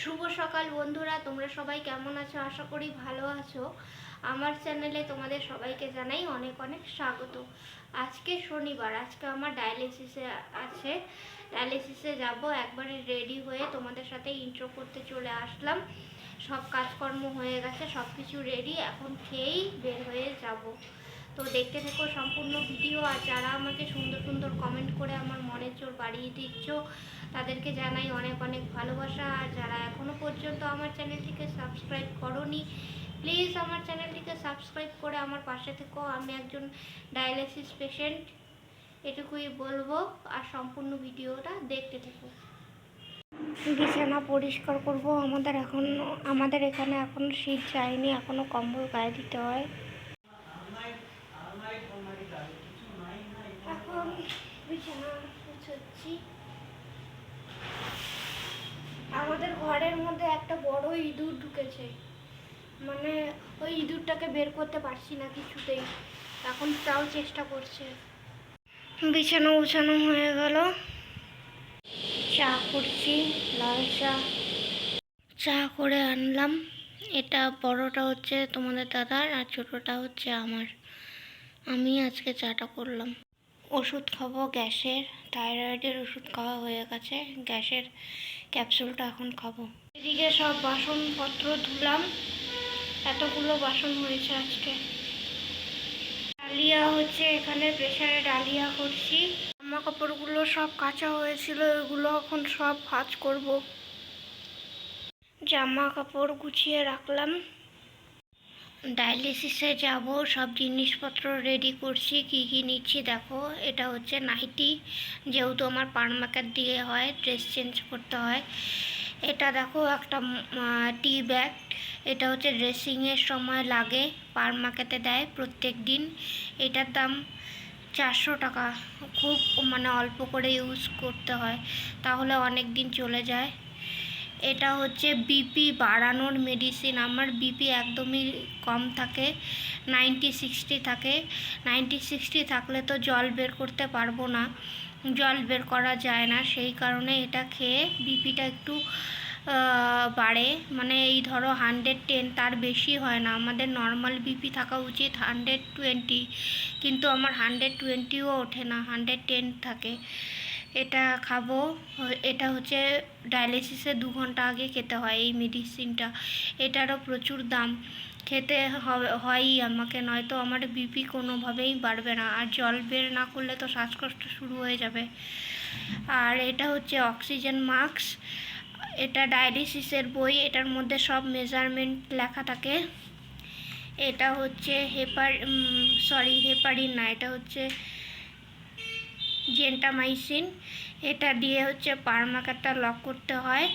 শুভ সকাল বন্ধুরা, তোমরা সবাই কেমন আছো? আশা করি ভালো আছো। আমার চ্যানেলে তোমাদের সবাইকে জানাই অনেক অনেক স্বাগত। আজকে শনিবার, আজকে আমার ডায়ালিসিসে আছে। ডায়ালিসিসে যাব, একবারে রেডি হয়ে তোমাদের সাথে ইন্ট্রো করতে চলে আসলাম। সব কাজকর্ম হয়ে গেছে সব কিছু রেডি এখন খেয়েই বের হয়ে যাব। তো দেখতে থেকো, সম্পূর্ণ ভিডিও। আর যারা আমাকে সুন্দর সুন্দর কমেন্ট করে আমার মনের জোর বাড়িয়ে দিচ্ছ, তাদেরকে জানাই অনেক অনেক ভালোবাসা। আর যারা এখনও পর্যন্ত আমার চ্যানেলটিকে সাবস্ক্রাইব করনি প্লিজ আমার চ্যানেলটিকে সাবস্ক্রাইব করে আমার পাশে থেকো। আমি একজন ডায়ালিসিস পেশেন্ট এটুকুই বলব। আর সম্পূর্ণ ভিডিওটা দেখতে থেকো। বিছানা পরিষ্কার করব। আমাদের এখন, আমাদের এখানে এখন শীত যায়নি, এখনও কম্বল গায়ে দিতে হয়। এখন বিছানা আমাদের ঘরের মধ্যে একটা বড় ইঁদুর ঢুকেছে। মানে ওই ইঁদুরটাকে বের করতে পারছি না কিছুতেই। এখন তাও চেষ্টা করছে। বিছানা উছানো হয়ে গেল। চা করছি, লাল চা। চা করে আনলাম। এটা বড়টা হচ্ছে তোমাদের দাদার আর ছোটোটা হচ্ছে আমার। আমি আজকে চাটা করলাম। ওষুধ খাব, গ্যাসের থাইরয়েডের ওষুধ খাওয়া হয়ে গেছে, গ্যাসের ক্যাপসুলটা এখন খাব। এদিকে সব বাসনপত্র ধুলাম, এতগুলো বাসন হয়েছে আজকে। ডালিয়া হচ্ছে এখানে প্রেশারে ডালিয়া করছি। জামা কাপড়গুলো সব কাঁচা হয়েছিল, এগুলো এখন সব ভাঁজ করব। জামা কাপড় গুছিয়ে রাখলাম। ডায়ালিসিসে যাব, সব জিনিসপত্র রেডি করছি, কি কি নিচ্ছি দেখো। এটা হচ্ছে নাইটি, যেহেতু আমার পারমাকার দিয়ে হয় ড্রেস চেঞ্জ করতে হয়। এটা দেখো একটা টি ব্যাগ এটা হচ্ছে ড্রেসিংয়ের সময় লাগে পারমাকাতে দেয় প্রত্যেক দিন। এটার দাম চারশো টাকা, খুব মানে অল্প করে ইউজ করতে হয়, তাহলে অনেক দিন চলে যায়। এটা হচ্ছে বিপি বাড়ানোর মেডিসিন আমার বিপি একদমই কম থাকে নাইনটি সিক্সটি থাকে। নাইনটি সিক্সটি থাকলে তো জল বের করতে পারব না, জল বের করা যায় না। সেই কারণে এটা খেয়ে বিপিটা একটু বাড়ে। মানে এই ধরো হান্ড্রেড টেন তার বেশি হয় না। আমাদের নর্মাল বিপি থাকা উচিত হান্ড্রেড টোয়েন্টি কিন্তু আমার হান্ড্রেড টোয়েন্টিও ওঠে না। হান্ড্রেড টেন থাকে। এটা খাব। এটা হচ্ছে ডায়ালিসিসের দু ঘণ্টা আগে খেতে হয় এই মেডিসিনটা এটারও প্রচুর দাম। খেতে হয়ই আমাকে, নয়তো আমার বিপি কোনোভাবেই বাড়বে না। আর জল বের না করলে তো শ্বাসকষ্ট শুরু হয়ে যাবে। আর এটা হচ্ছে অক্সিজেন মাস্ক এটা ডায়ালিসিসের বই, এটার মধ্যে সব মেজারমেন্ট লেখা থাকে। এটা হচ্ছে হেপার সরি হেপারিন না, এটা হচ্ছে জেন্টামাইসিন। এটা দিয়ে হচ্ছে পারমাকারটা লক করতে হয়।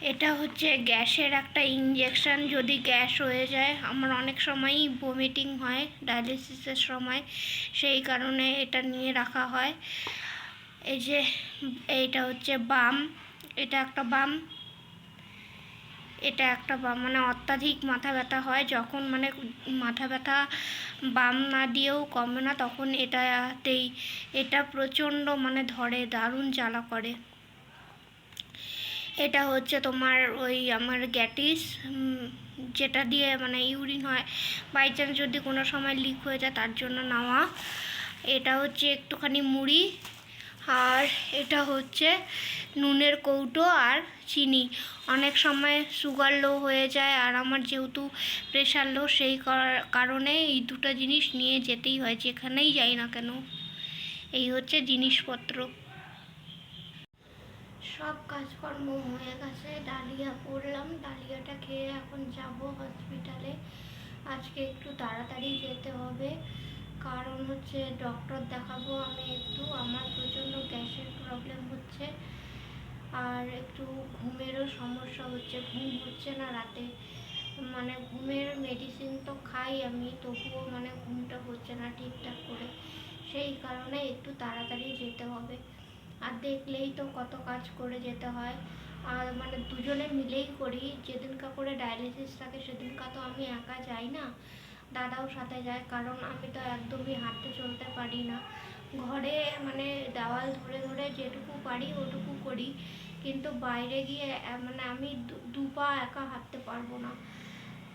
এটা হচ্ছে গ্যাসের একটা ইঞ্জেকশান যদি গ্যাস হয়ে যায়, আমার অনেক সময়ই ভমিটিং হয়, ডায়ালিসিসের সময়। সেই কারণে এটা নিয়ে রাখা হয়। এই যে, এইটা হচ্ছে বাম। এটা একটা বাম। এটা একটা মানে অত্যাধিক মাথা ব্যথা হয়। যখন মানে মাথা ব্যথা বাম না দিয়েও কমে না, তখন এটাতেই, এটা প্রচণ্ড মানে ধরে, দারুণ জ্বালা করে। এটা হচ্ছে তোমার ওই আমার গ্যাটিস যেটা দিয়ে মানে ইউরিন হয়। বাই চান্স যদি কোনো সময় লিক হয়ে যায়, তার জন্য নেওয়া। এটা হচ্ছে একটুখানি মুড়ি। আর এটা হচ্ছে নুনের কৌটো আর চিনি। অনেক সময় সুগার লো হয়ে যায় আর আমার যেহেতু প্রেশার লো সেই কারণে এই দুটো জিনিস নিয়ে যেতেই হয়, যেখানেই যাই না কেন। এই হচ্ছে জিনিসপত্র। সব কাজকর্ম হয়ে গেছে, ডালিয়া পড়লাম ডালিয়াটা খেয়ে এখন যাব হসপিটালে আজকে একটু তাড়াতাড়ি যেতে হবে। কারণ হচ্ছে ডক্টর দেখাবো আমি একটু। আমার প্রচণ্ড গ্যাসের প্রবলেম হচ্ছে। আর একটু ঘুমেরও সমস্যা হচ্ছে। ঘুম হচ্ছে না রাতে। মানে ঘুমের মেডিসিন তো খাই আমি, তবুও মানে ঘুমটা হচ্ছে না ঠিকঠাক করে। সেই কারণে একটু তাড়াতাড়ি যেতে হবে। আর দেখলেই তো কত কাজ করে যেতে হয়। আর মানে দুজনে মিলেই করি। যেদিনকা করে ডায়ালিসিস থাকে, সেদিনকা তো আমি একা যাই না। দাদাও সাথে যায়, কারণ আমি তো একদমই হাঁটতে চলতে পারি না। ঘরে মানে দেওয়াল ধরে ধরে যেটুকু পারি ওটুকু করি, কিন্তু বাইরে গিয়ে মানে আমি দু- পা একা হাঁটতে পারব না।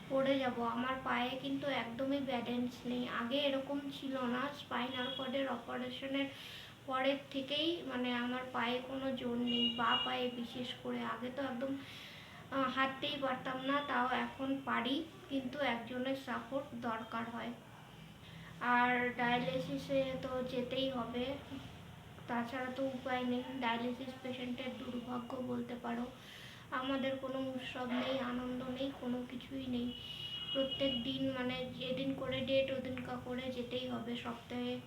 পড়ে যাব। আমার পায়ে কিন্তু একদমই ব্যালেন্স নেই। আগে এরকম ছিল না স্পাইনাল কর্ডের অপারেশনের পরের থেকেই মানে আমার পায়ে কোনো জোর নেই, বা পায়ে বিশেষ করে। আগে তো একদম হাঁটতেই পারতাম না, তাও এখন পারি, কিন্তু একজনের সাপোর্ট দরকার হয়। আর ডায়ালিসিসে তো যেতেই হবে, তাছাড়া তো উপায় নেই। ডায়ালিসিস পেশেন্টের দুর্ভাগ্য বলতে পারো, আমাদের কোনো উৎসব নেই, আনন্দ নেই, কোনো কিছুই নেই। প্রত্যেক দিন মানে যেদিন করে ডেট ওদিনকা করে যেতেই হবে, সপ্তাহে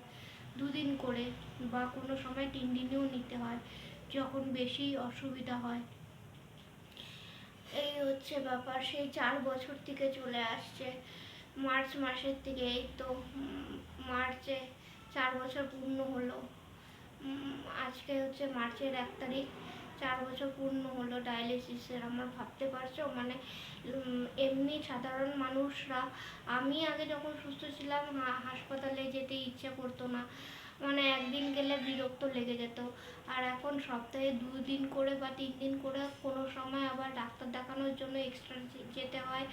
দুদিন করে, বা কোনো সময় তিন দিনেও নিতে হয়, যখন বেশি অসুবিধা হয়। এই হচ্ছে ব্যাপার, সেই চার বছর থেকে চলে আসছে। মার্চ মাসের থেকে এই তো মার্চে চার বছর পূর্ণ হলো। আজকে হচ্ছে মার্চের এক তারিখ, চার বছর পূর্ণ হলো ডায়ালিসিসের। আমার ভাবতে পারছ? মানে এমনি সাধারণ মানুষরা, আমি আগে যখন সুস্থ ছিলাম হাসপাতালে যেতে ইচ্ছে করতো না। মানে একদিন গেলে বিরক্ত লেগে যেত। আর এখন সপ্তাহে দুদিন করে বা তিন দিন করে কোনো সময় ডাক্তার দেখানোর জন্য এক্সট্রা যেতে হয়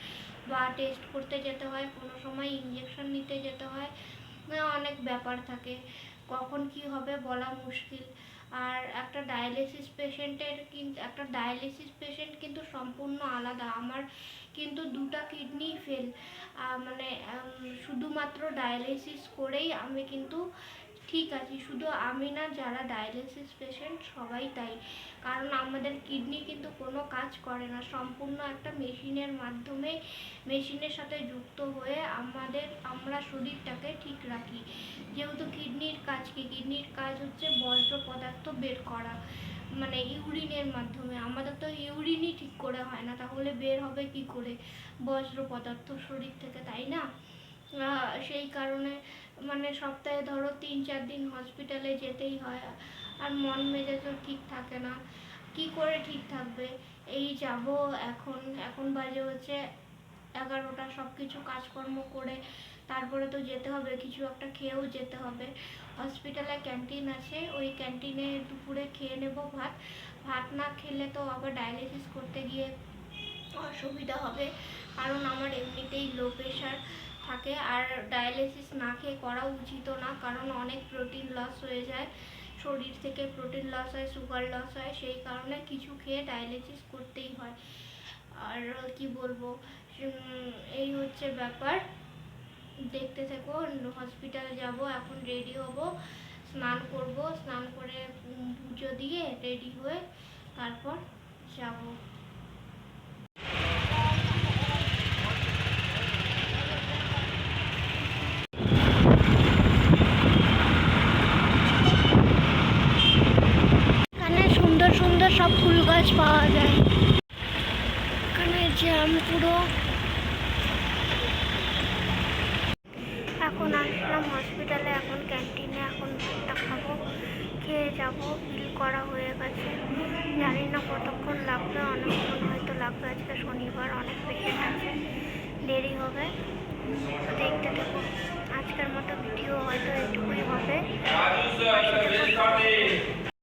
বা টেস্ট করতে যেতে হয়, কোনো সময় ইঞ্জেকশন নিতে যেতে হয় মানে অনেক ব্যাপার থাকে। কখন কি হবে বলা মুশকিল। আর একটা ডায়ালিসিস পেশেন্টের কিন্তু একটা ডায়ালিসিস পেশেন্ট কিন্তু সম্পূর্ণ আলাদা। আমার কিন্তু দুটা কিডনি ফেল মানে শুধুমাত্র ডায়ালিসিস করেই আমি কিন্তু ঠিক আছে, শুধু আমি না, যারা ডায়ালিসিস পেশেন্ট সবাই তাই। কারণ আমাদের কিডনি কিন্তু কোনো কাজ করে না, সম্পূর্ণ একটা মেশিনের মাধ্যমে মেশিনের সাথে যুক্ত হয়ে আমাদের, আমরা শরীরটাকে ঠিক রাখি। যেহেতু কিডনির কাজ কি? কিডনির কাজ হচ্ছে বর্জ্য পদার্থ বের করা মানে ইউরিনের মাধ্যমে। আমাদের তো ইউরিনই ঠিক করে হয় না, তাহলে বের হবে কি করে? বজ্র পদার্থ শরীর থেকে, তাই না? সেই কারণে মানে সপ্তাহে ধরো তিন চার দিন হসপিটালে যেতেই হয়, আর মন মেজাজও ঠিক থাকে না। কি করে ঠিক থাকবে? এই যাব এখন এখন বাজে হচ্ছে এগারোটা সব কিছু কাজকর্ম করে তারপরে তো যেতে হবে, কিছু একটা খেয়েও যেতে হবে। হসপিটালে ক্যান্টিন আছে, ওই ক্যান্টিনে দুপুরে খেয়ে নেব ভাত। ভাত না খেলে তো আবার ডায়ালিসিস করতে গিয়ে অসুবিধা হবে, কারণ আমার এমনিতেই লো প্রেশার থাকে আর ডায়ালিসিস না খেয়ে করা উচিত না, কারণ অনেক প্রোটিন লস হয়ে যায়। শরীর থেকে প্রোটিন লস হয় সুগার লস হয়, সেই কারণে কিছু খেয়ে ডায়ালিসিস করতেই হয়। আর কি বলব এই হচ্ছে ব্যাপার। দেখতে থেকো হসপিটালে যাব, এখন রেডি হব, স্নান করব, স্নান করে পুজো দিয়ে রেডি হয়ে তারপর যাব এখানে সুন্দর সুন্দর সব ফুল গাছ পাওয়া যায়। এখানে জ্যাম পুরো। এখন আসলাম হসপিটালে এখন ক্যান্টিনে এখন ভাতটা খাব। খেয়ে যাব বিল করা হয়ে গেছে। জানি না কতক্ষণ লাগবে, অনেকক্ষণ হয়তো লাগবে। আজকে শনিবার, অনেক পেশেন্ট আছে। দেরি হবে। দেখতে থাকো। আজকের মতো ভিডিও হয়তো এটুকুই হবে।